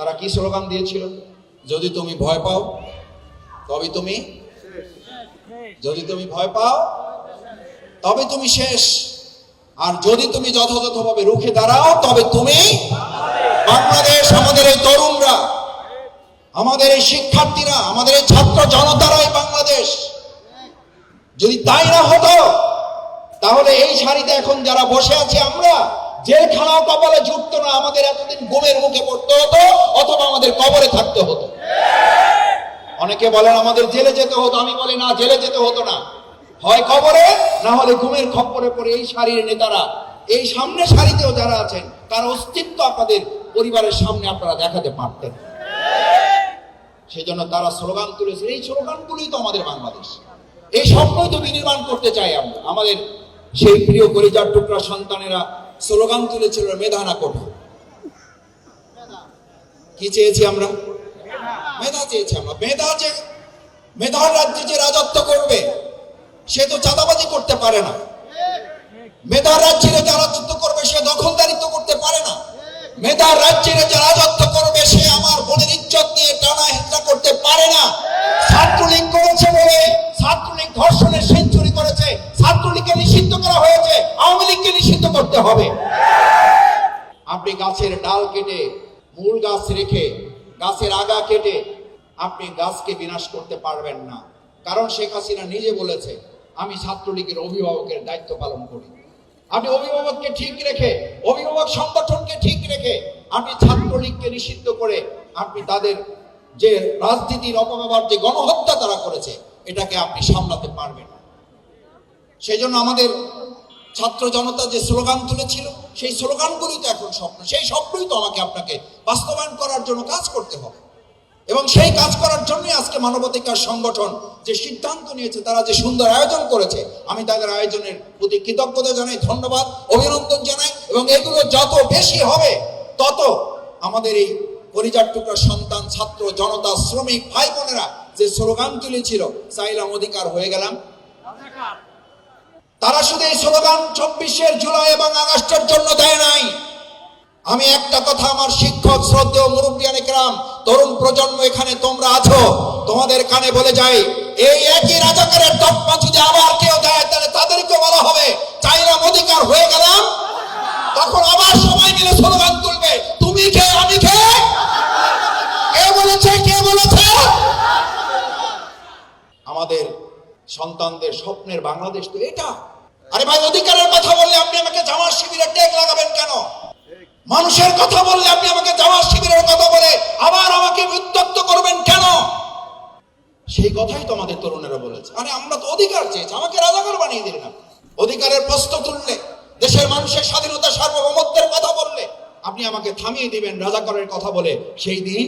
তারা কি স্লোগান দিয়েছিল? যদি তুমি ভয় পাও, তবে তুমি যদি তুমি ভয় পাও, তবে তুমি শেষ। আর যদি তুমি যথাযথভাবে রুখে দাঁড়াও, তবে তুমি বাংলাদেশ, আমাদের এই তরুণরা, আমাদের এই শিক্ষার্থীরা, আমাদের এই ছাত্র জনতারাই বাংলাদেশ। যদি তাই না হতো, তাহলে এই সারিতে এখন যারা বসে আছে আমরা জেলখানাও কপালে জুটতো না, আমাদের এতদিন গুমের মুখে পড়তে হতো, অথবা আমাদের কবরে থাকতে হতো। অনেকে বলেন, আমাদের জেলে যেতে হতো। আমি বলি, না, জেলে যেতে হতো না। হয় কবরে, না হলে ঘুমের খপ্পরে পড়ে এই সারির নেতারা। এই সামনে সারিতেও যারা আছেন, তার অস্তিত্ব আপনাদের পরিবারের সামনে আপনারা দেখাতে পারতেন। সেই জন্য তারা স্লোগান তুলেছে এই স্লোগানগুলোই তো আমাদের বাংলাদেশ। এই স্বপ্নই তো বিনির্মাণ করতে চাই আমরা। আমাদের সেই প্রিয় কলিজার টুকরা সন্তানেরা স্লোগান তুলেছিল মেধা না কোঠা। কি চেয়েছি আমরা? মেধা চেয়েছি আমরা। মেধা যে, মেধার রাজ্যে যে রাজত্ব করবে, সে তো চাঁদাবাজি করতে পারে না। মেধার রাজ্যের যে রাজত্ব করবে, সে দখলদারিত্ব করতে পারে না। মেধার রাজ্যের যে রাজত্ব করবে, সে আমার বোনের ইজ্জত নিয়ে টানা হেঁচড়া করতে পারে না। ছাত্রলীগ করেছে বলে, ছাত্রলীগ ধর্ষণের সেঞ্চুরি করেছে ছাত্রলীগকে নিষিদ্ধ করা হয়েছে, আওয়ামী লীগকে নিষিদ্ধ করতে হবে। আপনি গাছের ডাল কেটে, মূল গাছ রেখে, গাছের আগা কেটে, আপনি গাছকে বিনাশ করতে পারবেন না। কারণ শেখ হাসিনা নিজে বলেছে, আমি ছাত্রলীগের অভিভাবকের দায়িত্ব পালন করি। আপনি অভিভাবককে ঠিক রেখে, অভিভাবক সংগঠনকে ঠিক রেখে, আপনি ছাত্রলীগকে নিষিদ্ধ করে, আপনি তাদের যে রাজনীতির অপব্যবহার, যে গণহত্যা তারা করেছে, এটাকে আপনি সামলাতে পারবেন না। সেই জন্য আমাদের ছাত্র জনতা যে স্লোগান তুলেছিল, সেই স্লোগানগুলি তো এখন স্বপ্ন। সেই স্বপ্নই তো আমাকে আপনাকে বাস্তবায়ন করার জন্য কাজ করতে হবে। এবং সেই কাজ করার জন্যই আজকে মানবাধিকার সংগঠন যে সিদ্ধান্ত নিয়েছে, তারা যে সুন্দর আয়োজন করেছে, আমি তাদের আয়োজনের প্রতি কৃতজ্ঞতা জানাই, ধন্যবাদ, অভিনন্দন জানাই, এবং এগুলো যত বেশি হবে, তত আমাদের এই টুকরা সন্তান, ছাত্র, জনতা, শ্রমিক, ভাই বোনেরা যে স্লোগান তুলেছিল, চাইলাম অধিকার হয়ে গেলাম। তারা শুধু এই স্লোগান চব্বিশের জুলাই এবং আগস্টের জন্য দেয় নাই। আমি একটা কথা আমার শিক্ষক, শ্রদ্ধেয় মুরব্বিয়ান গ্রাম তরুণ প্রজন্ম এখানে তোমরা আছো, তোমাদের কানে বলে যাই, এই একই রাজাকারের তকমা যদি আবার কেউ দেয়, তাহলে তাদেরকে বলা হবে, চাইলাম অধিকার হয়ে গেলাম। তখন আবার সবাই মিলে স্লোগান তুলবে, তুমি কে, আমি কে? কে বলেছে কে বলেছে? আমাদের সন্তানদের স্বপ্নের বাংলাদেশ তো এটা। আরে ভাই, অধিকারের কথা বললে আপনি আমাকে জামার শিবিরে টেক লাগাবেন কেন? মানুষের কথা বললে আপনি আমাকে জামার শিবিরের কথা বলে আবার আমাকে উত্তক্ত করবেন কেন? সেই কথাই তো আমাদের তরুণেরা বলেছে। আরে আমরা তো অধিকার চেয়েছি, আমাকে রাজাকার বানিয়ে দিলেন আপনি। অধিকারের প্রশ্ন তুললে, দেশের মানুষের স্বাধীনতা, সার্বভৌমত্বের কথা বললে, আপনি আমাকে থামিয়ে দিবেন রাজাকারের কথা বলে সেই দিন?